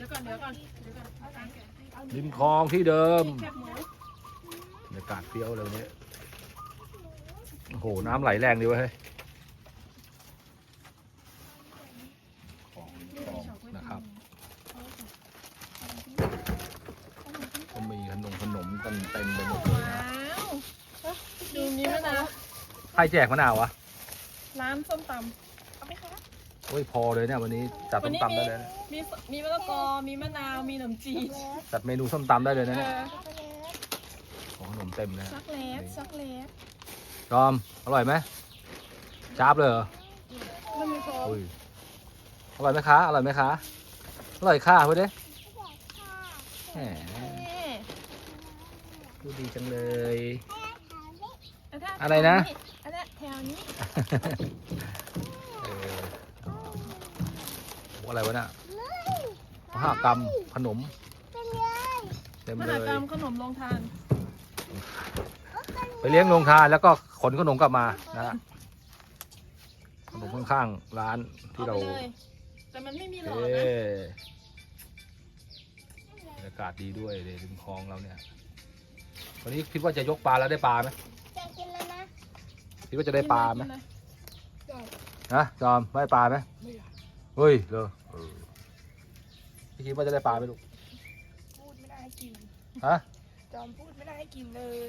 ดี๋ยวก่อนเดี๋ยวก่อนเดี๋ยวก่อนเอาตังค์แกะให้ริมคลองที่เดิมแคบหมูบรรยากาศเปรี้ยวเลยวันนี้โอ้โห น้ำไหลแรงดีเวะเฮ้ยของของนะครับก็มีขนมขนมกันเต็มไปหมดเลยนะ ว้าวดูมีมะนาวใครแจกมะนาววะร้านส้มตำเอาไหมคะ โอ้ยพอเลยเนี่ยวันนี้จัดวัส้มนี้ตำมีได้เลยนะมีมีมะละกอ มีมะนาว มีขนมจีนจัดเมนูส้มตำได้เลยนะเอเนี่ยอของขนมเต็มเลยช็อกโกแลตช็อกโกแลตจอมอร่อยไหมจ้าบเลยเหรอมันมีโฟมอุ้ยอร่อยไหมคะอร่อยไหมคะอร่อยค่ะพูดดิแหมนี่พูดดีจังเลยอันนั้นอะไรนะ อันนั้นแถวนี้เออโอ้อะไรวะเนี่ยมหากรรมขนมเต็มมเลหาย กรรมขนมโรงทาน ไปเลี้ยงโรงทานแล้วก็ขนขนมกลับมานะฮะขนมข้างๆร้านที่เราอไปเลย แต่มันไม่มีหลอเอ๊ดนะบรรยากาศดีด้วยเลยริมคลองเราเนี่ย วันนี้คิดว่าจะยกปลาแล้วได้ปลาไหมจะกินแล้วนะคิดว่าจะได้ปลาไหมกินเลยนะจอมได้ปลาไหมเฮ้ยเลอเออพี่คิดว่าจะได้ปลาไหมลูก พูดไม่ได้ให้กิน ฮะ จอมพูดไม่ได้ให้กินเลย